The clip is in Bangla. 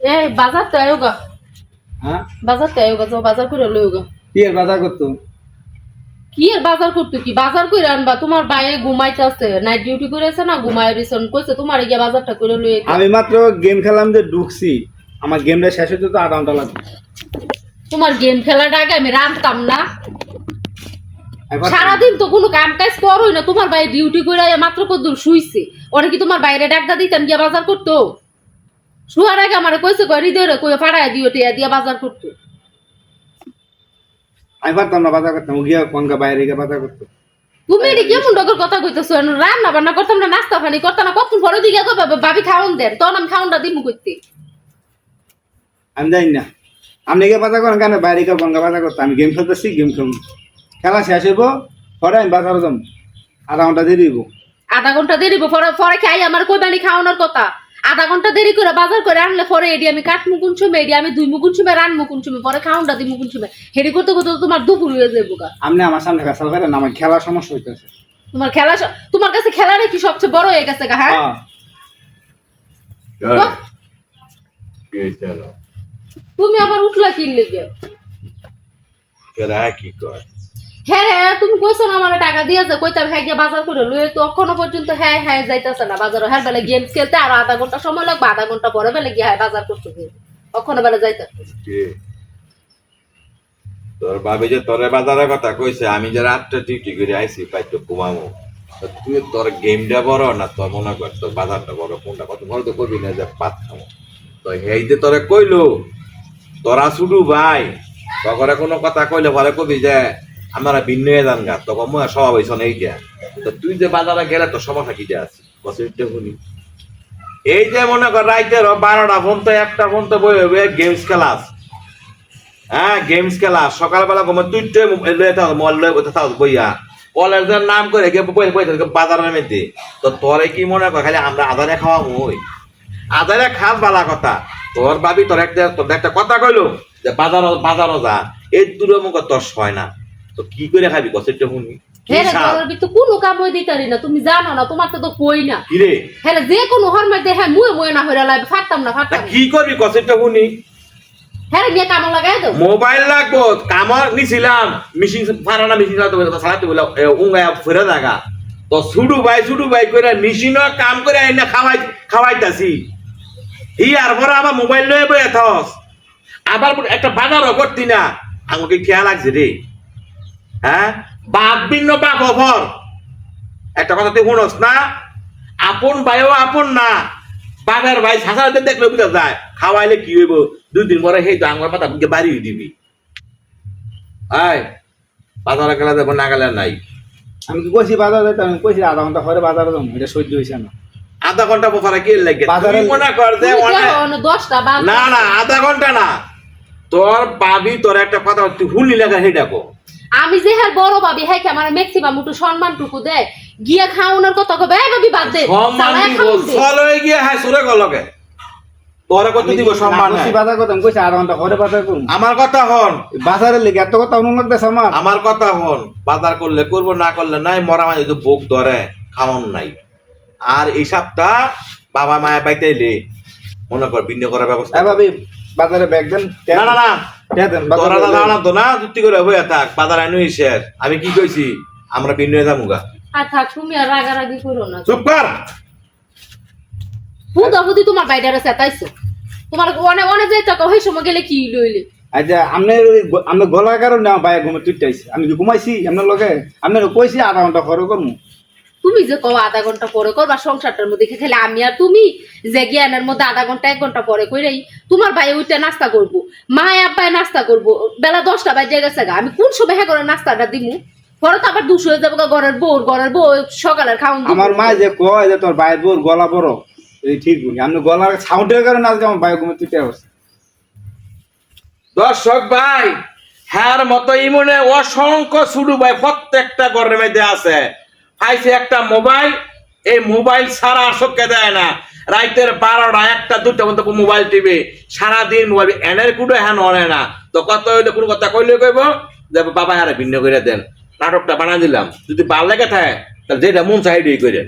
এ বাজার তো আয়ো গা হ্যাঁ বাজার তো আয়ো গা যাও বাজার করে লইও গা। কি এর বাজার করতো? কি আর বাজার করতে কি? বাজার করে আনবা তোমার বাইরে নাইট ডিউটি করেছে না ঘুমায় রিসন কইছে তোমার গিয়া বাজারটা করে লইয়ে আমি মাত্র গেম খেলাম যে ঢুকছি আমার গেমটা শেষ হতে তো আধা ঘণ্টা লাগবে। তোমার গেম খেলার আগে আমি রাঁধতাম না। সারাদিন তো কোনো কাম কাজ করোই না তোমার বাইরে ডিউটি করে মাত্র কদ্দুর শুইছে? ওরা কি তোমার বাইরে ডাকদা দিতাম গিয়া বাজার করতো? শুয়ার আগে আমার কইছে কই হৃদয় কই ফাড়ায় দিও টিয়া দিয়া বাজার করতো। আমি পারতাম না বাজার করতাম গিয়া কনকা বাইরে গিয়ে বাজার করতো। তুমি এটি কেমন ডগর কথা কইতেছো? রান্না বান্না করতাম না নাস্তা পানি করতাম না কখন পরে দিকে কই ভাবি খাওন দেন তখন আমি খাওনটা দিমু করতে আমি জানি না। আপনি গিয়ে বাজার করেন কেন? বাইরে গিয়ে কনকা বাজার করতাম আমি গেম খেলতেছি গেম খেলব খেলা শেষ হইব পরে আমি বাজারে যাব আধা ঘণ্টা দিয়ে দিব আধা ঘণ্টা দেরি হইবো, পরে পরে খাই আমার কই বানি খাওয়ানোর কথা। আধা ঘণ্টা দেরি করে বাজার করে আনলে পরে এডি আমি কাট মুকুন চুমে এডি আমি দুই মুকুন চুমে রান মুকুন চুমে পরে খাওনটা দি মুকুন চুমে হেডি করতে করতে তোমার দুপুর হয়ে যাব গা। আপনি আমার সামনে ফেসাল করেন আমার খেলার সমস্যা হইতেছে। তোমার খেলা তোমার কাছে খেলারে কি সবচেয়ে বড় হয়ে গেছে গা হ্যাঁ? হ্যাঁ। তুমি আবার উঠলা কি লেগে কি কর হ্যাঁ হ্যাঁ তুমি কইছো না আমার টাকা দিয়েছে, কইতাম হ্যাঁ গিয়ে বাজার করে লুয়ে তো এখনও পর্যন্ত হ্যাঁ হ্যাঁ যাইতেছে না বাজারে। হ্যাঁ বেলা গেমস খেলতে আর আধা ঘণ্টা সময় লাগবে, আধা ঘণ্টা পরে বেলা গিয়ে হ্যাঁ বাজার করতে গিয়ে। কখনো বেলা যাইতে তোর ভাবি যে তোরে বাজারের কথা কইছে, আমি যে রাতটা ডিউটি করে আইছি পাইতো ঘুমামো। তুই তোর গেমটা বড় না তোর মনে কর, তোর বাজারটা বড়, কোনটা কত বড় তো করবি না যে পাত খামো। তো এই যে তোরে কইলো, তোরা শুধু ভাই তখন কোনো কথা কইলে পরে কবি যে আমরা ভিন্ন হয়ে গা। তখন মই স্বভাব হয়েছ এইটা তো তুই যে বাজারে গেলে তো সমস্যা কিটা আছে? বছরটা শুনি। এই যে মনে কর রাইতের বারোটা ফোন তো একটা ফোন তো বই হবে গেমস খেলাস হ্যাঁ গেমস খেলা সকালবেলা ঘুমো তুই মোবাইল বইয়া। কলেজের নাম করে থাকে, বাজারের মধ্যে। তো তোরে কি মনে কর, খালি আমরা আদারে খাওয়া মই আদারে খাস বালা কথা। তোর ভাবি তোর একটা একটা কথা কইলো যে বাজার বাজারও যা। এই দূরে মুখ তোর হয় না। তো কি করে খাবি? কষেরটা শুনি। কোনো কাম দিতারি না। তুমি জানো না তোমার তো তো কই না। হ্যাঁ যে কোনো মুয়ে মুয়ে না হইরা লাগবে ফাটতাম না তা ফাটতাম কি করবি শুনি? হ্যাঁ কামো লাগাই দাও। মোবাইল লাগবো কামর নিছিলাম মেশিন ফারানা মেশিন চালাতে বলে চালাতে বলে উঙ্গায় ফেরে জায়গা তো ছুডু করে মেশিন কাম করে আইনা খাওয়াই খাওয়াইতাছি। ই আর পরে আবার মোবাইল লয়ে বই আবার একটা বাজারও করতি না। আমাকে খেয়াল লাগছে রে। হ্যাঁ? বাপ ভিন্ন বাপ অভর। একটা কথা তুই শুনস না? আপন ভাইও আপন না। বাবার ভাই সাসাতে দেখলে বুঝা যায় খাওয়াইলে কি হইব? দুই দিন পরে সেই ডাঙ্গর পাতা বুকে বাড়ি দিবি। আয় বাজারে গেলে দেখো না গেলে নাই। আমি কি কইছি বাজার? আমি কইছি আধা ঘণ্টা পরে বাজারে যাব এটা সহ্য হয়েছে না। আধা ঘণ্টা পরে কি লাগে? বাজারে- তুই মনে কর যে তুমি দশটা বাজে। না না আধা ঘণ্টা না। তোর পাবি তোর একটা কথা তুই হুলি লাগা সেই ডাকো আমি যে হ্যাঁ বড় ভাবি হ্যাঁ আমার ম্যাক্সিমাম একটু সম্মানটুকু দেয়। গিয়া খাওয়ানোর কথা কবে? ভাবি বাদ দে। সম্মান হয়ে গিয়ে হ্যাঁ সুরে গলকে তোরে কত দিব সম্মান নাই। বাজার করতাম কইছি আধা ঘণ্টা পরে বাজার করুন আমার কথা হন। বাজারের লেগে এত কথা আমার। আমার কথা হন। বাজার করলে করব না করলে নাই। মরা মানে যদি বুক ধরে খাওয়ান নাই। আর এই সপ্তা বাবা মায়া পাইতেইলে মনে কর ভিন্ন করার ব্যবস্থা এ ভাবি বাজারে ব্যাগ দেন। না না না। তোরা বাজারে দাদা না না যুক্তি করে হইয়া থাক বাজার আইনু শেষ। আমি কি কইছি? আমরা ভিন্ন হয়ে যাব গা। আর থাক তুমি আর রাগারাগি করো না। চুপ কর! হুদা হুদি তোমার বাইরে চেতাইছো। তোমার অনেক অনেক যে টাকা ওই সময় গেলে কি লইলে? আচ্ছা আপনি আমি গলার কারণে আমার বাইরে ঘুমে তুইটাইছি আমি কি ঘুমাইছি আপনার লগে আপনার কইছি আধা ঘণ্টা পরে করব তুমি যে কও আধা ঘণ্টা পরে করবা সংসারটার মধ্যে খেলে আমি আর তুমি যে জ্ঞানের মধ্যে আধা ঘণ্টা এক ঘণ্টা পরে কইরাই তোমার ভাই ওইটা নাস্তা করব। মা আব্বাই নাস্তা করব। বেলা দশটা বাজে গেছে গা। আমি কোন সময় হ্যাঁ করে নাস্তাটা দিমু? পরে তো আবার দুশো হয়ে যাব ঘরের বউ ঘরের বউ সকালের খাওন দিবো। আমার মা যে কয় যে তোর বোর গলা বড় এই ঠিক বলি। আপনি গলার সাউন্ডের কারণে আজকে আমার বাইরে ঘুমে দর্শক ভাই হ্যার মতো ইমনে অসংখ্য শুরু ভাই প্রত্যেকটা ঘরের মধ্যে আছে। আইসে একটা মোবাইল এই মোবাইল ছাড়া আসকে দেয় না। রাইতের বারোটা, একটা দুটা পর্যন্ত মোবাইল টিভি সারাদিন মোবাইল এনের কুটো হ্যান অনে না। তো কত হইলে কোনো কথা কইলে কইব? যে বাবা হ্যাঁ ভিন্ন করে দেন। নাটকটা বানা দিলাম। যদি ভালো লাগে থাকে, তাহলে যেটা মন চাহিদাই করে